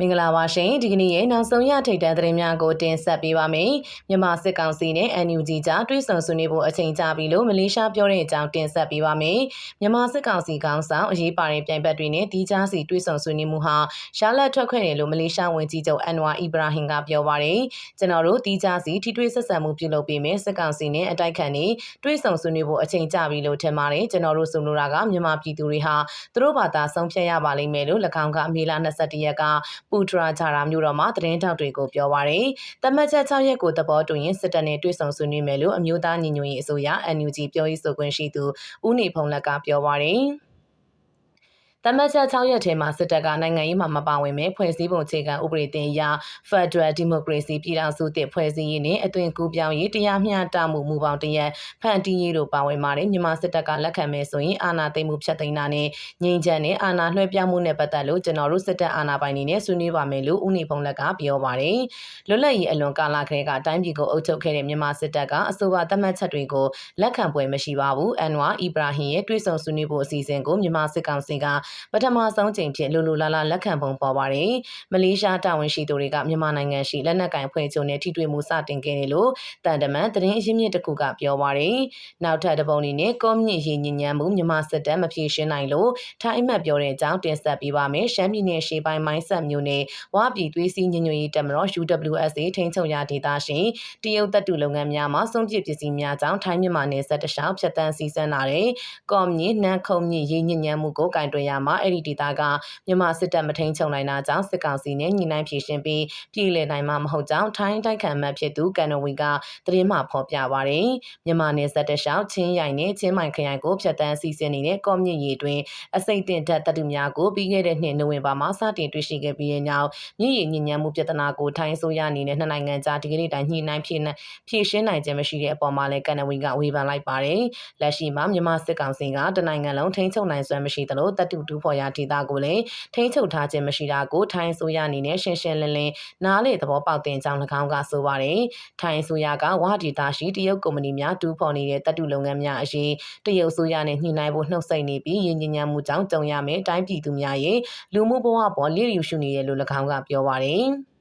မင်္ဂလာပါရှင်ဒီကနေ့ရဲ့နောက်ဆုံးရထိပ်တန်းသတင်းများကိုတင်ဆက်ပေးပါမယ်မြန်မာစစ်ကောင်စီနဲ့ NUG ကြားတွဲဆုံဆွေးနွေးဖို့အချိန်ကြာပြီလို့မလေးရှားပြောတဲ့အကြောင်းတင်ဆက်ပေးပါမယ်မြန်မာစစ်ကောင်စီကောင်ဆောင်အရေးပါတဲ့ပြိုင်ဘက်တွေနဲ့တီးခြားစီတွဲဆုံဆွေးနွေးမှုဟာရှားလက်ထွက်ခွင့်တယ်လို့မလေးရှားဝန်ကြီးချုပ်အန်ဝါအီဘရာဟင်ကပြောပါတယ်ကျွန်တော်တို့တီးခြားစီထိတွေ့ဆက်ဆံမှုပြုလုပ်ပေးမယ်စစ်ကောင်စီနဲ့အတိုက်ခံနေတွဲဆုံဆွေးနွေးဖို့အချိန်ကြာပြီလို့ထင်ပါတယ်ကျွန်တော်တို့ဆိုလိုတာကမြန်မာပြည်သူတွေဟာသူတို့ဘာသာဆုံးဖြတ်ရပါလိမ့်မယ်လို့၎င်းကမေလ22ရက်ကပူထရာဂျာရာမြို့တော်မှာသတင်းထောက်တွေကိုပြောပါရယ်။တမတ်ချက်6ရက်ကိုသဘောတူရင်စစ်တပ်နဲ့တွေ့ဆုံဆွေးနွေးမယ်လို့အမျိုးသားညီညွတ်ရေးအစိုးရ NUG ပြောရေးဆိုခွင့်ရှိသူဦးနေဖုံးလက်ကပြောပါရယ်။ တမတ်ချက်6ရက်ထဲမှာစစ်တပ်ကနိုင်ငံရေးမှာမပါဝင်မဲ့ဖွဲ့စည်းပုံအခြေခံဥပဒေတင်အရ Federal Democracy ပြည်ထောင်စုတည်ဖွဲ့စည်းရေးနဲ့အသွင်ကူးပြောင်းရေးတရားမျှတမှုမူပေါင်းတရက်ဖန်တီးရေးတို့ပါဝင်ပါတယ်မြန်မာစစ်တပ်ကလက်ခံမဲ့ဆိုရင်အာဏာသိမ်းမှုဖျက်သိမ်းတာနဲ့ငြိမ်းချမ်းတဲ့အာဏာလွှဲပြောင်းမှုနဲ့ပတ်သက်လို့ကျွန်တော်တို့စစ်တပ်အာဏာပိုင်တွေနဲ့ဆွေးနွေးပါမယ်လို့ဦးနေဖုံးလက်ကပြောပါတယ်လွတ်လပ်ရေးအလွန်ကာလခရဲကအတိုင်းပြည်ကိုအုပ်ချုပ်ခဲ့တဲ့မြန်မာစစ်တပ်ကအဆိုပါသတ်မှတ်ချက်တွေကိုလက်ခံပွဲမရှိပါဘူးအန်ဝါအီဘရာဟင်ရဲ့တွေ့ဆုံဆွေးနွေးဖို့အစီအစဉ်ကိုမြန်မာစစ်ကောင်စီကပထမဆုံးချိန်ဖြစ်လူလူလာလာလက်ခံပုံပေါ်ပါတယ်။မလေးရှားတာဝန်ရှိသူတွေကမြန်မာနိုင်ငံရှိလက်နက်ကင်ဖွဲ့ချုပ်နဲ့ထိတွေ့မှုစတင်ခဲ့တယ်လို့တန်တမန်သတင်းအရင်းမြစ်တစ်ခုကပြောပါတယ်။နောက်ထပ်တပုံအနေနဲ့ကောမြင့်ရည်ညဉ့်ညမ်းမှုမြန်မာစစ်တပ်မဖြေရှင်းနိုင်လို့ထိုင်းမှတ်ပြောတဲ့အကြောင်းတင်ဆက်ပေးပါမယ်။ရှမ်းပြည်နယ်ရှေးပိုင်းမိုင်းဆက်မျိုးနဲ့ဝါပြည်သွေးစည်းညညရေးတက်မတော် UWSA ထိန်းချုပ်ရာဒေသရှင်တရုတ်တပ်တူလုပ်ငန်းများမှာစွန့်ပစ်ပစ္စည်းများကြောင့်ထိုင်းမြန်မာနယ်စပ်တလျှောက်ဖြတ်တန်းစီးဆင်းလာတဲ့ကောမြင့်နှမ်းခုံမြင့်ရည်ညဉ့်ညမ်းမှုကိုကင်တွယ်ရမှာအဲ့ဒီဒေသကမြန်မာစစ်တပ်မထိန်ချုပ်နိုင်တာကြောင့်စစ်ကောင်စီနဲ့ညှိနှိုင်းဖြေရှင်းပြီးပြည်လည်နိုင်မှာမဟုတ်ကြောင်းထိုင်းတိုက်ခံမှဖြစ်သူကန်နဝီကသတင်းမှဖော်ပြပါရယ်မြန်မာနယ်စပ်တလျှောက်ချင်းရိုင်နဲ့ချင်းမိုင်ခရိုင်ကိုဖျက်တမ်းစီစဉ်နေတဲ့ကော့မြင့်ရီတွင်အစိတ်တင်တက်တပ်တူများကိုပြီးခဲ့တဲ့နှစ်နိုဝင်ဘာမှာစတင်တွေ့ရှိခဲ့ပြီးတဲ့နောက်မြင့်ရီညဉ့်ညမ်းမှုပြဿနာကိုထိုင်းအစိုးရအနေနဲ့နှစ်နိုင်ငံကြားဒီကနေ့တိုင်းညှိနှိုင်းဖြေဖြေရှင်းနိုင်ခြင်းမရှိတဲ့အပေါ်မှာလည်းကန်နဝီကဝေဖန်လိုက်ပါတယ်လက်ရှိမှာမြန်မာစစ်ကောင်စီကတနိုင်ငံလုံးထိန်းချုပ်နိုင်စွမ်းမရှိသလိုတပ်တူတူဖော်ရဒေသကိုလည်းထိန်းချုပ်ထားခြင်းမရှိတာကိုထိုင်းဆိုရအနေနဲ့ရှင်းရှင်းလင်းလင်းနားလေသဘောပေါက်တင်ကြောင်း၎င်းကဆိုပါတယ်။ထိုင်းဆိုရကဝါဒီတာရှိတရုတ်ကုမ္ပဏီများတူးဖော်နေတဲ့တပ်တူလုပ်ငန်းများအရေးတရုတ်ဆိုရနဲ့ညှိနှိုင်းဖို့နှုတ်ဆက်နေပြီးရင်းညဉ့်ညံမှုကြောင့်ကြုံရမယ်တိုင်းပြည်သူများရဲ့လူမှုဘဝပေါ်လျှို့ယူရှုနေရလို့၎င်းကပြောပါတယ်။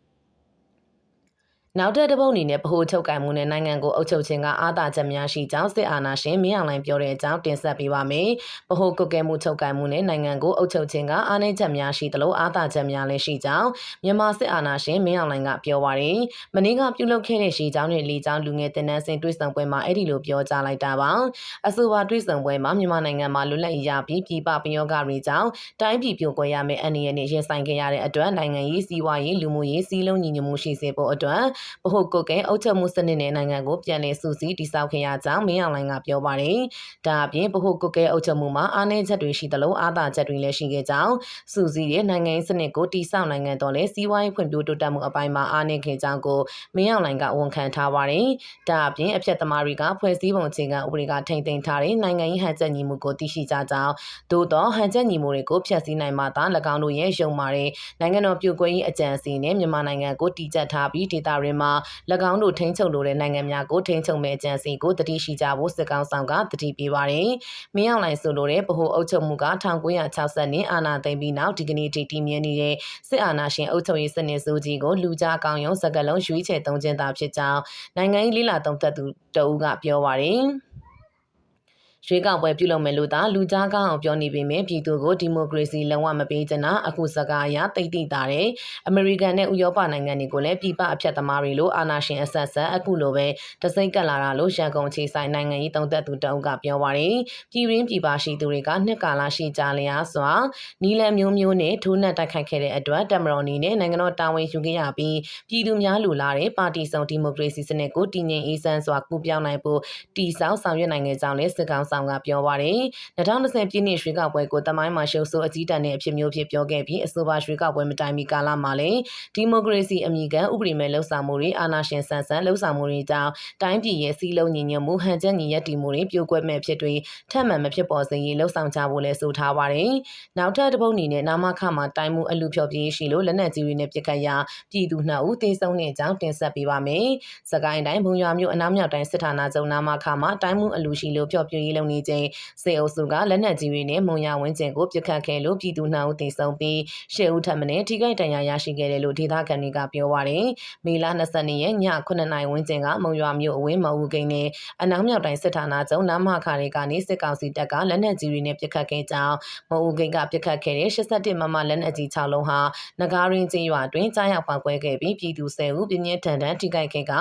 နောက်ထပ်တစ်ပုတ်အနေနဲ့ဗဟိုချုပ်ကံမှုနဲ့နိုင်ငံကိုအုပ်ချုပ်ခြင်းကအာသာချက်များရှိကြောင်းစစ်အာဏာရှင်မင်းအောင်လှိုင်ပြောတဲ့အကြောင်းတင်ဆက်ပေးပါမယ်။ဗဟိုကုတ်ကဲမှုချုပ်ကံမှုနဲ့နိုင်ငံကိုအုပ်ချုပ်ခြင်းကအာဏာချက်များရှိသလိုအာသာချက်များလည်းရှိကြောင်းမြန်မာစစ်အာဏာရှင်မင်းအောင်လှိုင်ကပြောပါရယ်။မနေ့ကပြုလုပ်ခဲ့တဲ့ရှီကြောင်းနဲ့လီကြောင်းလူငယ်တင်နန်းစင်တွဲဆောင်ပွဲမှာအဲ့ဒီလိုပြောကြားလိုက်တာပါ။အဆိုပါတွဲဆောင်ပွဲမှာမြန်မာနိုင်ငံမှာလွတ်လပ်ရေးရပြီးပြည်ပပယောဂတွေကြောင့်တိုင်းပြည်ပြိုကွဲရမယ့်အနေအနဲ့ရင်ဆိုင်ခဲ့ရတဲ့အတွက်နိုင်ငံရေးစီးပွားရေးလူမှုရေးစီးလုံးညီညွတ်မှုရှိစေဖို့အတွက်ဗဟိုကုတ်ကဲအုပ်ချုပ်မှုစနစ်နဲ့နိုင်ငံကိုပြန်လည်စုစည်းတည်ဆောက်ခဲ့ရကြောင်းမင်းအောင်လှိုင်ကပြောပါတယ်။ဒါအပြင်ဗဟိုကုတ်ကဲအုပ်ချုပ်မှုမှာအားနည်းချက်တွေရှိသလိုအားသာချက်တွေလည်းရှိခဲ့ကြောင်းစုစည်းတဲ့နိုင်ငံရေးစနစ်ကိုတည်ဆောက်နိုင်ငံတော်လဲစီးပွားရေးဖွံ့ဖြိုးတိုးတက်မှုအပိုင်းမှာအားနည်းခဲ့ကြောင်းကိုမင်းအောင်လှိုင်ကဝန်ခံထားပါတယ်။ဒါအပြင်အဖြတ်သမားတွေကဖွဲ့စည်းပုံအခြေခံဥပဒေကထိမ့်သိမ်းထားတဲ့နိုင်ငံရေးဟန်ချက်ညီမှုကိုသိရှိကြကြောင်းသို့သောဟန်ချက်ညီမှုတွေကိုဖျက်ဆီးနိုင်မှသာ၎င်းတို့ရဲ့ယုံမာတဲ့နိုင်ငံတော်ပြိုကွဲရေးအကြံစီနဲ့မြန်မာနိုင်ငံကိုတည်ကျထားပြီးဒေသတွေမှာ၎င်းတို့ထိန်းချုပ်လိုတဲ့နိုင်ငံများကိုထိန်းချုပ်မဲ့အကြံစီကိုတတိရှိကြဖို့စစ်ကောင်ဆောင်ကတတိပေးပါတယ်။မင်းအောင်လှိုင်ဆိုလိုတဲ့ဗဟိုအုပ်ချုပ်မှုက1960နှစ်အာဏာသိမ်းပြီးနောက်ဒီကနေ့ထိတည်မြဲနေတဲ့စစ်အာဏာရှင်အုပ်ချုပ်ရေးစနစ်စုကြီးကိုလူကြားကောင်းရုံစကလုံးရွေးချယ်သုံးခြင်းသာဖြစ်ကြောင်းနိုင်ငံရေးလေးလာသုံးသက်သူတအူးကပြောပါတယ်။ ရွေးကောက်ပွဲပြုလုပ်မယ်လို့သာလူကြားကောင်းအောင်ပြောနေပေမဲ့ပြည်သူကိုဒီမိုကရေစီလုံးဝမပေးချင်တာအခုစကားအရတိတ်တိတာတယ်အမေရိကန်နဲ့ဥရောပနိုင်ငံတွေကိုလည်းပြည်ပအဖြတ်သမားတွေလိုအာဏာရှင်အဆက်ဆက်အခုလိုပဲတစိမ့်ကပ်လာတာလို့ရန်ကုန်ခြေဆိုင်နိုင်ငံရေးတုံးသက်သူတအုပ်ကပြောပါတယ်ပြည်ရင်းပြည်ပရှိသူတွေကနှစ်ကာလရှိကြလျာစွာနီလန်မျိုးမျိုးနဲ့ထိုးနှက်တိုက်ခိုက်ခဲ့တဲ့အတွက်တမတော်နီနဲ့နိုင်ငံတော်တာဝန်ယူခဲ့ရပြီးပြည်သူများလူလာတဲ့ပါတီစုံဒီမိုကရေစီစနစ်ကိုတည်ငြိမ်အေးချမ်းစွာကူပြောင်းနိုင်ဖို့တည်ဆောက်ဆောင်ရွက်နိုင်ခဲ့ကြောင်းလည်းစစ်ကောင်ဆောင်ကပြောပါတယ်2020ပြည့်နှစ်ရွေးကောက်ပွဲကိုတမိုင်းမှာရှုပ်ဆိုးအကြီးတန်းတဲ့အဖြစ်မျိုးဖြစ်ပြောခဲ့ပြီးအဆိုပါရွေးကောက်ပွဲမတိုင်မီကာလမှာလည်းဒီမိုကရေစီအမိခံဥပဒေမဲ့လှုပ်ဆောင်မှုတွေအာဏာရှင်ဆန်ဆန်လှုပ်ဆောင်မှုတွေကြောင့်တိုင်းပြည်ရဲ့စီးလုံးညီညွတ်မှုဟန်ချက်ညီရတည်မှုတွေပြိုကွဲမဲ့ဖြစ်တွေထပ်မံမဖြစ်ပေါ်စေရေးလှုပ်ဆောင်ကြဖို့လည်းဆိုထားပါတယ်။နောက်ထပ်တစ်ပုတ်အနေနဲ့နာမခမှာတိုင်းမှုအလူဖြော်ပြေးရှိလို့လက်နက်ကြီးတွေနဲ့ပြစ်ခတ်ရာပြည်သူနှစ်ဦးသေဆုံးတဲ့အကြောင်းတင်ဆက်ပေးပါမယ်။စကိုင်းတိုင်းဘုံရွာမြို့အနောက်မြောက်တိုင်းစစ်ဌာနချုပ်နာမခမှာတိုင်းမှုအလူရှိလို့ဖြော်ပြေးရေးလုပ်နေချိန်စေအုပ်စုကလက်နက်ကြီးတွေနဲ့မုံရဝင်းကျင်ကိုပစ်ခတ်ခဲ့လို့ပြည်သူနှောက်သေဆုံးပြီးရှစ်ဦးထပ်မံထိခိုက်ဒဏ်ရာရရှိခဲ့တယ်လို့ဒေသခံတွေကပြောပါတယ်။မေလ22ရက်ည9နာရီဝန်းကျင်ကမုံရွာမြို့အဝင်းမအူကိန်းနဲ့အနောက်မြောက်တိုင်းစစ်ဌာနချုပ်နမခါတွေကနေစစ်ကောင်စီတပ်ကလက်နက်ကြီးတွေနဲ့ပစ်ခတ်ခဲ့ကြောင်းမအူကိန်းကပစ်ခတ်ခဲ့တဲ့81မမလက်နက်ကြီး6လုံးဟာနဂါရင်းချင်းရွာတွင်ကြားရောက်ပေါက်ကွဲခဲ့ပြီးပြည်သူ10ဦးပြင်းပြင်းထန်ထန်ထိခိုက်ခဲ့က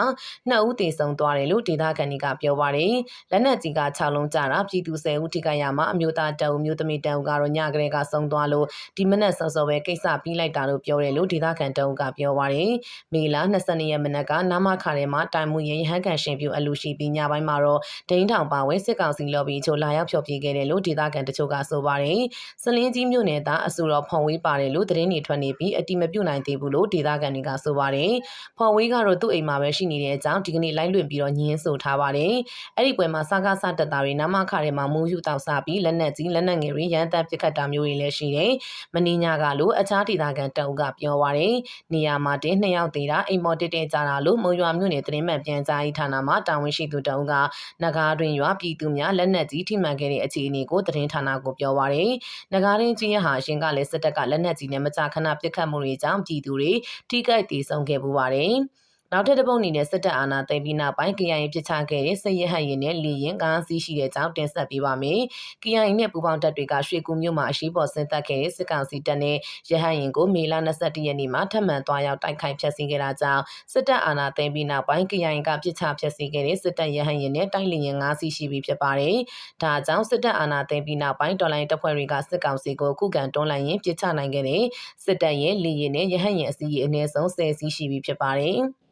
2ဦးသေဆုံးသွားတယ်လို့ဒေသခံတွေကပြောပါတယ်။လက်နက်ကြီးက6လုံးကြတာပြည်သူ10ဦးထိခိုက်ရမှာအမျိုးသားတအုပ်မျိုးသမီးတအုပ်ကတော့ညကလေးကဆုံးသွားလို့ဒီမနက်စောစောပဲကိစ္စပြီးလိုက်တာလို့ပြောတယ်လို့ဒေသခံတအုပ်ကပြောပါတယ်။မေလ22ရက်မနက်ကနာမခါထဲမှာတိုင်မှုရင်ဟန်ကန်ရှင်ပြူအလူရှိပြီးညပိုင်းမှာတော့ဒိန်းထောင်ပါဝင်စစ်ကောင်စီလော်ဘီချိုလာရောက်ဖျော်ပြခဲ့တယ်လို့ဒေသခံတချို့ကဆိုပါတယ်။စလင်းကြီးမြို့နယ်သားအဆိုတော်ဖော်ဝေးပါတယ်လို့သတင်းတွေထွက်နေပြီးအတိမပြုတ်နိုင်သေးဘူးလို့ဒေသခံတွေကဆိုပါတယ်။ဖော်ဝေးကတော့သူ့အိမ်မှာပဲရှိနေတဲ့အကြောင်းဒီကနေ့လိုက်လွင့်ပြီးတော့ညင်းဆိုထားပါတယ်။အဲ့ဒီပွဲမှာစကားစတက်တာတွေနာမခါထဲမှာမူးယူတောက်စားပြီးလက်နက်ကြီးလက်နက်ငယ်တွေရန်တပ်ပစ်ခတ်တာမျိုးတွေလည်းရှိတယ်။မင်းညကလို့အခြားဒေသခံတအုပ်ကပြောပါတယ်။နေရာမှာတင်နှစ်ယောက်သေးတာအိမ်မော်တက်တက်ကြတာလို့မုံရွာမြို့နယ်သတင်းမှန်ပြန်ကြားရေးဌာနမှတာဝန်ရှိသူတအုပ်ကနဂါတွင်ရွာပြည်သူများလက်နက်ကြီးထိမှန်ခဲ့တဲ့အခြေအနေကိုသတင်းဌာနကိုပြောပါတယ်။နဂါရင်းကြီးရဟာရှင်ကလည်းစစ်တပ်ကလက်နက်ကြီးနဲ့မကြာခဏပစ်ခတ်မှုတွေကြောင့်ပြည်သူတွေထိခိုက်ဒေဆုံးခဲ့ပူပါတယ်။ နောက်ထပ်တစ်ပုတ်အနေနဲ့စစ်တပ်အာဏာသိမ်းပြီးနောက်ပိုင်း KIA ပြစ်ချခဲ့တဲ့စစ်ရဟတ်ရင်နဲ့လီရင်ကားစီးရှိတဲ့ကြောင်းတင်ဆက်ပေးပါမယ်။ KIA နဲ့ပူးပေါင်းတပ်တွေကရွှေကူမြို့မှာအရှိပေါ်ဆင်းသက်ခဲ့တဲ့စစ်ကောင်စီတပ်နဲ့ရဟတ်ရင်ကိုမေလ22ရက်နေ့မှာထပ်မံသွားရောက်တိုက်ခိုက်ဖျက်ဆီးခဲ့တာကြောင့်စစ်တပ်အာဏာသိမ်းပြီးနောက်ပိုင်း KIA ကပြစ်ချဖျက်ဆီးခဲ့တဲ့စစ်တပ်ရဟတ်ရင်နဲ့တိုက်လီရင်ကားစီးရှိပြီးဖြစ်ပါတယ်။ဒါကြောင့်စစ်တပ်အာဏာသိမ်းပြီးနောက်ပိုင်းတော်လိုင်းတပ်ဖွဲ့တွေကစစ်ကောင်စီကိုခုခံတွန်းလှန်ရင်းပြစ်ချနိုင်ခဲ့တဲ့စစ်တပ်ရဲ့လီရင်နဲ့ရဟတ်ရင်အစီအအနည်းဆုံး10စီးရှိပြီးဖြစ်ပါတယ်။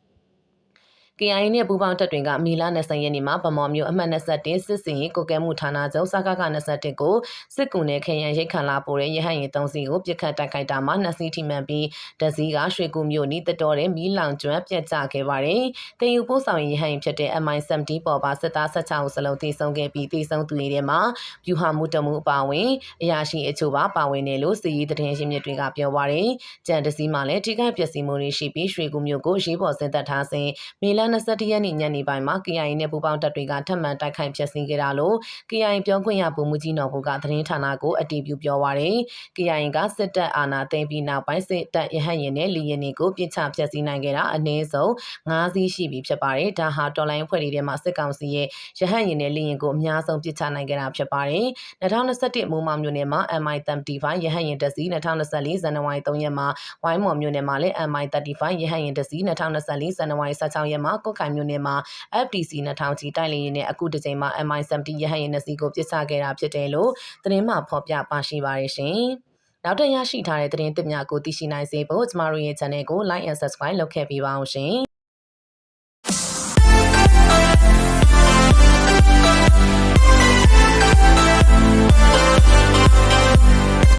KIA နဲ့ပူးပေါင်းတပ်တွေကမီလာ20ရက်နေ့မှာဗမော်မျိုးအမှတ်21စစ်စင်ရေးကိုကဲမှုဌာနချုပ်စကက21ကိုစစ်ကူနဲ့ခရန်ရိတ်ခန့်လာပို့တဲ့ရဟတ်ရင်3စီးကိုပြစ်ခတ်တိုက်ခိုက်တာမှာ2စီးထိမှန်ပြီးတစီးကရွှေကူမျိုးနီးတတော်တဲ့မီးလောင်ကျွမ်းပြတ်ကျခဲ့ပါတယ်။တင်ယူပို့ဆောင်ရေးရဟတ်ရင်ဖြစ်တဲ့ MI70 ပေါ်ပါစစ်သား16ဦးစလုံးတည်ဆုံခဲ့ပြီးတည်ဆုံသူတွေထဲမှာပြူဟာမှုတမှုအပါဝင်အရာရှိအချို့ပါပါဝင်တယ်လို့စီရေးသတင်းရင်းမြစ်တွေကပြောပါတယ်။ကြံတစီးမှလည်းထိခိုက်ပျက်စီးမှုတွေရှိပြီးရွှေကူမျိုးကိုရေးပေါ်ဆင်းသက်ထားစဉ်မီလာ21ရက်နေ့ညနေပိုင်းမှာ KIA နဲ့ပူးပေါင်းတပ်တွေကထပ်မံတိုက်ခိုက်ဖျက်ဆီးခဲ့တာလို့ KIA ပြောခွင့်ရဗိုလ်မှူးကြီးနော်ဘူကသတင်းဌာနကိုအတည်ပြုပြောပါရယ် KIA ကစစ်တပ်အာဏာသိမ်းပြီးနောက်ပိုင်းစစ်တပ်ရဟတ်ရင်နဲ့လီရင်တွေကိုပြစ်ချဖျက်ဆီးနိုင်ခဲ့တာအနည်းဆုံး9စီးရှိပြီဖြစ်ပါတယ်ဒါဟာတော်လိုင်းဖွဲ့တွေထဲမှာစစ်ကောင်စီရဲ့ရဟတ်ရင်နဲ့လီရင်ကိုအများဆုံးပြစ်ချနိုင်ခဲ့တာဖြစ်ပါတယ်2021မိုးမောင်မြို့နယ်မှာ MI35 ရဟတ်ရင်တစီ2024ဇန်နဝါရီ3ရက်မှာဝိုင်းမော်မြို့နယ်မှာလည်း MI35 ရဟတ်ရင်တစီ2024ဇန်နဝါရီ16ရက်မှာကော့ခိုင်မြို့နယ်မှာ FTC 2000ကြီးတိုက်လေရင်နဲ့အခုတစ်ချိန်မှာ MI70 ရဟတ်ရင်နှစ်စီးကိုပစ်ချခဲ့တာဖြစ်တယ်လို့သတင်းမှဖော်ပြပါရှိပါရရှင်။နောက်ထပ်ရရှိထားတဲ့သတင်းသစ်များကိုသိရှိနိုင်စေဖို့ကျမတို့ရဲ့ channel ကို like and subscribe လုပ်ခဲ့ပေးပါအောင်ရှင်။